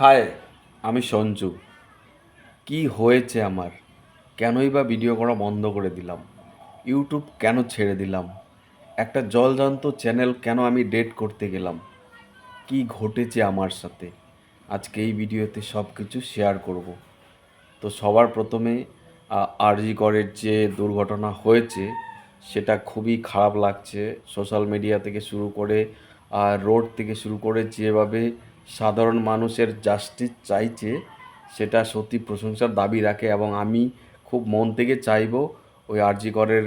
High আমি সঞ্জু। কি হয়েছে আমার? কেনই বা ভিডিও করা বন্ধ করে দিলাম। ইউটিউব কেন ছেড়ে দিলাম? একটা জলজান্ত চ্যানেল কেন আমি ডেট করতে গেলাম? কি ঘটেছে আমার সাথে? আজকে এই ভিডিওতে সব কিছু শেয়ার করব। তো সবার প্রথমে আরজি করের যে দুর্ঘটনা হয়েছে, সেটা খুবই খারাপ লাগছে। সোশ্যাল মিডিয়া থেকে শুরু করে আর রোড থেকে শুরু করে যেভাবে সাধারণ মানুষের জাস্টিস চাইছে, সেটা সত্যি প্রশংসার দাবি রাখে এবং আমি খুব মন থেকে চাইব ওই আরজি করের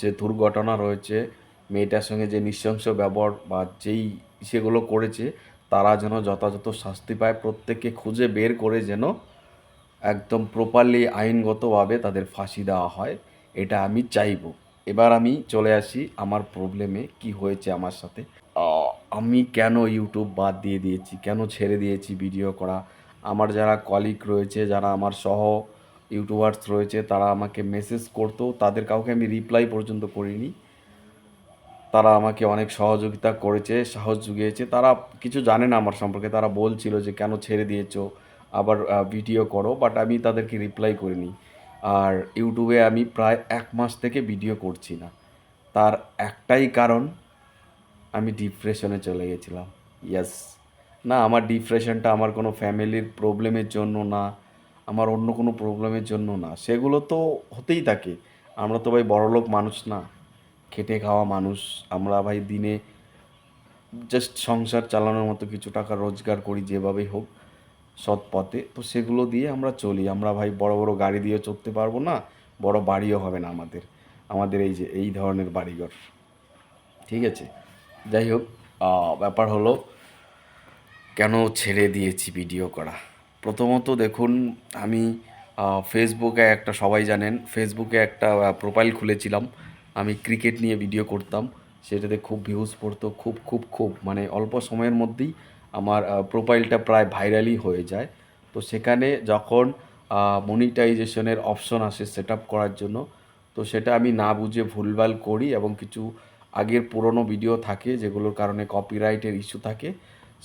যে দুর্ঘটনা রয়েছে, মেয়েটার সঙ্গে যে নৃশংস ব্যবহার বা যেই সেগুলো করেছে, তারা যেন যথাযথ শাস্তি পায়, প্রত্যেককে খুঁজে বের করে যেন একদম প্রপারলি আইনগতভাবে তাদের ফাঁসি দেওয়া হয়, এটা আমি চাইব। এবার আমি চলে আসি আমার প্রবলেমে কি হয়েছে আমার সাথে। আমি কেন ইউটিউব বাদ দিয়ে দিয়েছি? কেন ছেড়ে দিয়েছি ভিডিও করা? আমার যারা কলিগ রয়েছে, যারা আমার সহ ইউটিউবার্স রয়েছে, তারা আমাকে মেসেজ করতো তাদের কাউকে আমি রিপ্লাই পর্যন্ত করিনি। তারা আমাকে অনেক সহযোগিতা করেছে, সাহস জুগিয়েছে। তারা কিছু জানে না আমার সম্পর্কে। তারা বলছিল যে, কেন ছেড়ে দিয়েছ? আবার ভিডিও করো। বাট আমি তাদেরকে রিপ্লাই করিনি। আর ইউটিউবে আমি প্রায় এক মাস থেকে ভিডিও করছি না। তার একটাই কারণ আমি ডিপ্রেশনে চলে গেছিলাম। ইয়াস না, আমার ডিপ্রেশনটা আমার কোনো ফ্যামিলির প্রবলেমের জন্য না, আমার অন্য কোনো প্রবলেমের জন্য না। সেগুলো তো হতেই থাকে। আমরা তো ভাই বড়লোক মানুষ না। খেটে খাওয়া মানুষ। আমরা ভাই দিনে জাস্ট সংসার চালানোর মতো কিছু টাকা রোজগার করি যেভাবেই হোক, সৎ পথে। তো সেগুলো দিয়ে আমরা চলি। আমরা ভাই বড় বড় গাড়ি দিয়ে চড়তে পারব না, বড় বাড়িও হবে না আমাদের। আমাদের এই যে, এই ধরনের বাড়িঘর। ঠিক আছে? যাই হোক ব্যাপার হলো কেন ছেড়ে দিয়েছি ভিডিও করা? প্রথমত দেখুন, আমি ফেসবুকে একটা, সবাই জানেন ফেসবুকে একটা প্রোফাইল খুলেছিলাম। আমি ক্রিকেট নিয়ে ভিডিও করতাম। সেটাতে খুব ভিউজ পড়তো, খুব খুব খুব। মানে অল্প সময়ের মধ্যেই আমার প্রোফাইলটা প্রায় ভাইরালই হয়ে যায়। তো সেখানে যখন মনিটাইজেশনের অপশন আসে সেট করার জন্য, তো সেটা আমি না বুঝে ভুলভাল করি এবং কিছু আগের পুরনো ভিডিও থাকে যেগুলোর কারণে কপিরাইটের ইস্যু থাকে,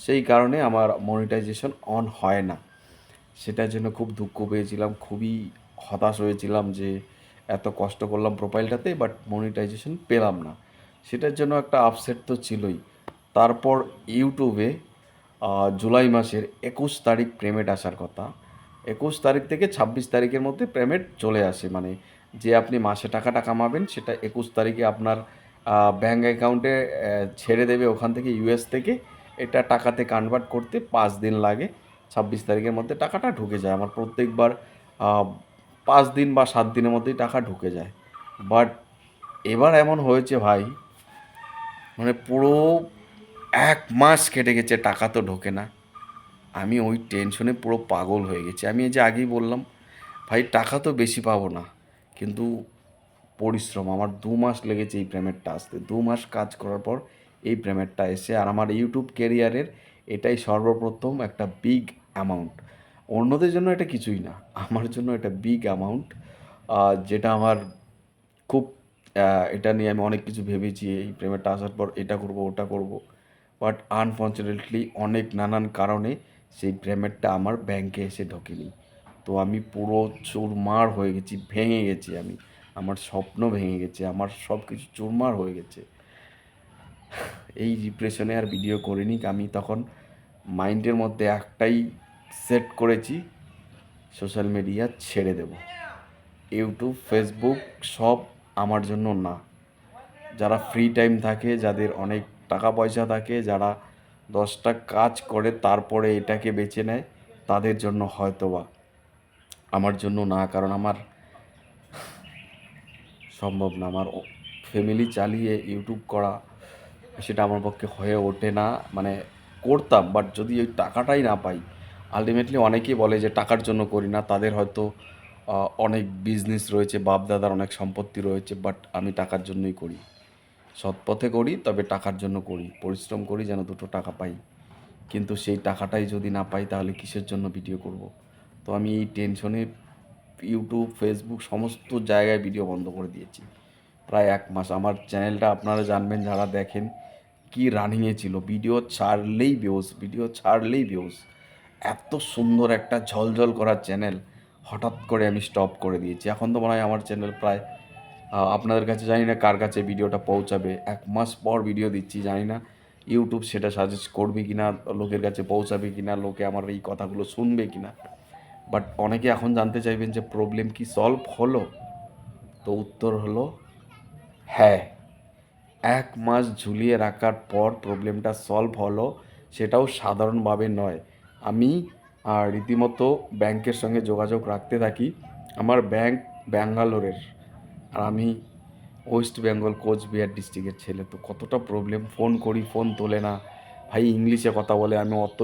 সেই কারণে আমার মনিটাইজেশন অন হয় না। সেটার জন্য খুব দুঃখ পেয়েছিলাম, খুবই হতাশ হয়েছিলাম যে এত কষ্ট করলাম প্রোফাইলটাতে বাট মনিটাইজেশন পেলাম না। সেটার জন্য একটা আপসেট তো ছিলই। তারপর ইউটিউবে জুলাই মাসের একুশ তারিখ পেমেন্ট আসার কথা। একুশ তারিখ থেকে ছাব্বিশ তারিখের মধ্যে পেমেন্ট চলে আসে। মানে যে আপনি মাসে টাকাটা কামাবেন, সেটা একুশ তারিখে আপনার ব্যাঙ্ক অ্যাকাউন্টে ছেড়ে দেবে ওখান থেকে ইউএস থেকে। এটা টাকাতে কনভার্ট করতে পাঁচ দিন লাগে। ছাব্বিশ তারিখের মধ্যে টাকাটা ঢুকে যায়। আমার প্রত্যেকবার পাঁচ দিন বা সাত দিনের মধ্যেই টাকা ঢুকে যায়। বাট এবার এমন হয়েছে ভাই মানে পুরো এক মাস কেটে গেছে, টাকা তো ঢোকে না। আমি ওই টেনশনে পুরো পাগল হয়ে গেছি। আমি এই যে আগেই বললাম, ভাই টাকা তো বেশি পাবো না। কিন্তু পরিশ্রম। আমার দু মাস লেগেছে এই প্রেমেরটা আসতে। দু মাস কাজ করার পর এই প্রেমেরটা এসে আর আমার ইউটিউব কেরিয়ারের এটাই সর্বপ্রথম একটা বিগ অ্যামাউন্ট অন্যদের জন্য এটা কিছুই না। আমার জন্য এটা বিগ অ্যামাউন্ট যেটা আমার খুব এটা নিয়ে আমি অনেক কিছু ভেবেছি। এই প্রেমেরটা আসার পর এটা করব, ওটা করব। বাট আনফর্চুনেটলি অনেক নানান কারণে সেই প্রেমেরটা আমার ব্যাংকে এসে ঢোকেনি। তো আমি পুরো চুরমার হয়ে গেছি, ভেঙে গেছি আমি। আমার স্বপ্ন ভেঙে গেছে, আমার সব কিছু চুরমার হয়ে গেছে। এই ডিপ্রেশনে আর ভিডিও করিনি, আমি তখন মাইন্ডের মধ্যে একটাই সেট করেছি সোশ্যাল মিডিয়া ছেড়ে দেব। ইউটিউব ফেসবুক সব আমার জন্য না। যারা ফ্রি টাইম থাকে, যাদের অনেক টাকা পয়সা থাকে, যারা দশটা কাজ করে তারপরে এটাকে বেছে নেয়, তাদের জন্য হয়তোবা আমার জন্য না, কারণ আমার সম্ভব না। আমার ফ্যামিলি চালিয়ে ইউটিউব করা, সেটা আমার পক্ষে হয়ে ওঠে না। মানে করতাম বাট যদি ওই টাকাটাই না পাই আলটিমেটলি অনেকেই বলে যে টাকার জন্য করি না। তাদের হয়তো অনেক বিজনেস রয়েছে বাপ দাদার অনেক সম্পত্তি রয়েছে বাট আমি টাকার জন্যই করি। সৎ পথে করি, তবে টাকার জন্য করি। পরিশ্রম করি যেন দুটো টাকা পাই। কিন্তু সেই টাকাটাই যদি না পাই, তাহলে কিসের জন্য ভিডিও করব? তো আমি এই টেনশনে ইউটিউব ফেসবুক সমস্ত জায়গায় ভিডিও বন্ধ করে দিয়েছি। প্রায় এক মাস। আমার চ্যানেলটা আপনারা জানবেন, যারা দেখেন কি রানিংয়ে ছিল। ভিডিও ছাড়লেই বেউস ভিডিও ছাড়লেই বেউস এত সুন্দর একটা ঝলঝল করা চ্যানেল হঠাৎ করে আমি স্টপ করে দিয়েছি। এখন তো মনে হয় আমার চ্যানেল প্রায় আপনাদের কাছে জানি না কার কাছে ভিডিওটা পৌঁছাবে। এক মাস পর ভিডিও দিচ্ছি, জানি না ইউটিউব সেটা সাজেস্ট করবে কি না লোকের কাছে পৌঁছাবে কি না লোকে আমার এই কথাগুলো শুনবে কি না বাট অনেকে এখন জানতে চাইবেন যে প্রবলেম কি সলভ হলো? তো উত্তর হলো হ্যাঁ। এক মাস ঝুলিয়ে রাখার পর প্রবলেমটা সলভ হলো, সেটাও সাধারণভাবে নয়। আমি রীতিমতো ব্যাংকের সঙ্গে যোগাযোগ রাখতে থাকি। আমার ব্যাংক ব্যাঙ্গালোরের। আর আমি ওয়েস্ট বেঙ্গল, কোচবিহার ডিস্ট্রিক্টের ছেলে। তো কতটা প্রবলেম ফোন করি, ফোন তোলে না। ভাই, ইংলিশে কথা বলে, আমি অত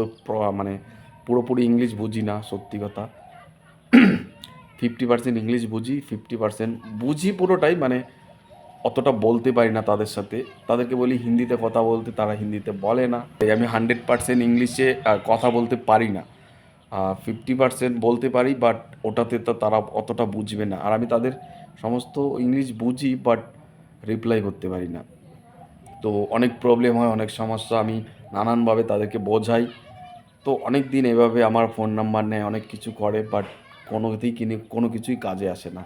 মানে পুরোপুরি ইংলিশ বুঝি না, সত্যি কথা। ফিফটি পার্সেন্ট ইংলিশ বুঝি, ফিফটি পার্সেন্ট বুঝি পুরোটাই মানে অতটা বলতে পারি না তাদের সাথে। তাদেরকে বলি, হিন্দিতে কথা বলতে, তারা হিন্দিতে বলে না। তাই আমি হান্ড্রেড পার্সেন্ট ইংলিশে কথা বলতে পারি না। ফিফটি পার্সেন্ট বলতে পারি, বাট ওটাতে তো তারা অতটা বুঝবে না। আর আমি তাদের সমস্ত ইংলিশ বুঝি, বাট রিপ্লাই করতে পারি না। তো অনেক প্রবলেম হয়, অনেক সমস্যা। আমি নানানভাবে তাদেরকে বোঝাই। তো অনেক দিন এভাবে আমার ফোন নাম্বার নেয়, অনেক কিছু করে বাট কোনোতেই কিনে কোনো কিছুই কাজে আসে না।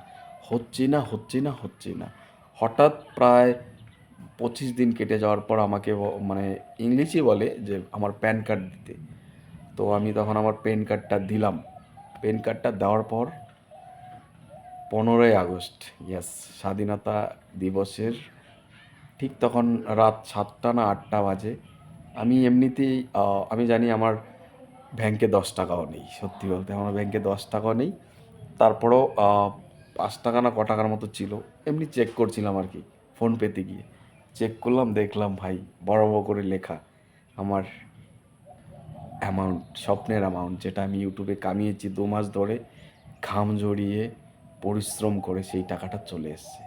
হচ্ছে না হচ্ছে না হচ্ছে না। হঠাৎ প্রায় পঁচিশ দিন কেটে যাওয়ার পর আমাকে মানে ইংলিশই বলে যে আমার প্যান কার্ড দিতে। তো আমি তখন আমার পেন কার্ডটা দিলাম। পেন কার্ডটা দেওয়ার পর পনেরোই আগস্ট ইয়াস স্বাধীনতা দিবসের ঠিক তখন রাত সাতটা না আটটা বাজে। আমি এমনিতেই আমি জানি আমার ব্যাংকে দশ টাকাও নেই, সত্যি বলতে আমার ব্যাংকে দশ টাকাও নেই। তারপরও পাঁচ টাকা না ক টাকার মতো ছিল, এমনি চেক করছিলাম আর কি ফোন পেতে গিয়ে। চেক করলাম, দেখলাম ভাই, বড় বড় করে লেখা, আমার অ্যামাউন্ট স্বপ্নের অ্যামাউন্ট যেটা আমি ইউটিউবে কামিয়েছি দু মাস ধরে, ঘাম জড়িয়ে পরিশ্রম করে সেই টাকাটা চলে এসছে।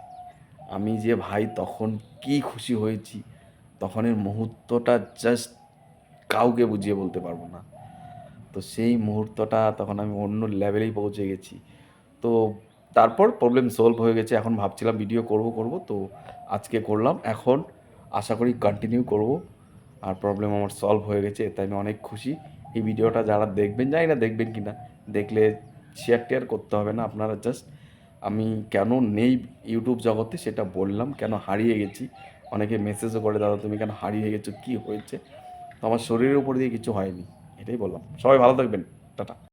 আমি যে ভাই তখন কি খুশি হয়েছি, তখনের মুহূর্তটা জাস্ট কাউকে বুঝিয়ে বলতে পারব না। তো সেই মুহূর্তটা তখন আমি অন্য লেভেলেই পৌঁছে গেছি। তো তারপর প্রবলেম সলভ হয়ে গেছে, এখন ভাবছিলাম ভিডিও করব করব, তো আজকে করলাম। এখন আশা করি কন্টিনিউ করব। আর প্রবলেম আমার সলভ হয়ে গেছে, এতে আমি অনেক খুশি। এই ভিডিওটা যারা দেখবেন, জানি না দেখবেন কি না দেখলে শেয়ার টেয়ার করতে হবে না। আপনারা জাস্ট আমি কেন নেই ইউটিউব জগতে সেটা বললাম, কেন হারিয়ে গেছি? অনেকে মেসেজও করে, দাদা, তুমি কেন হারিয়ে গেছো? কী হয়েছে? তো আমার শরীরের উপর দিয়ে কিছু হয়নি। এটাই বললাম। সবাই ভালো থাকবেন। টাটা।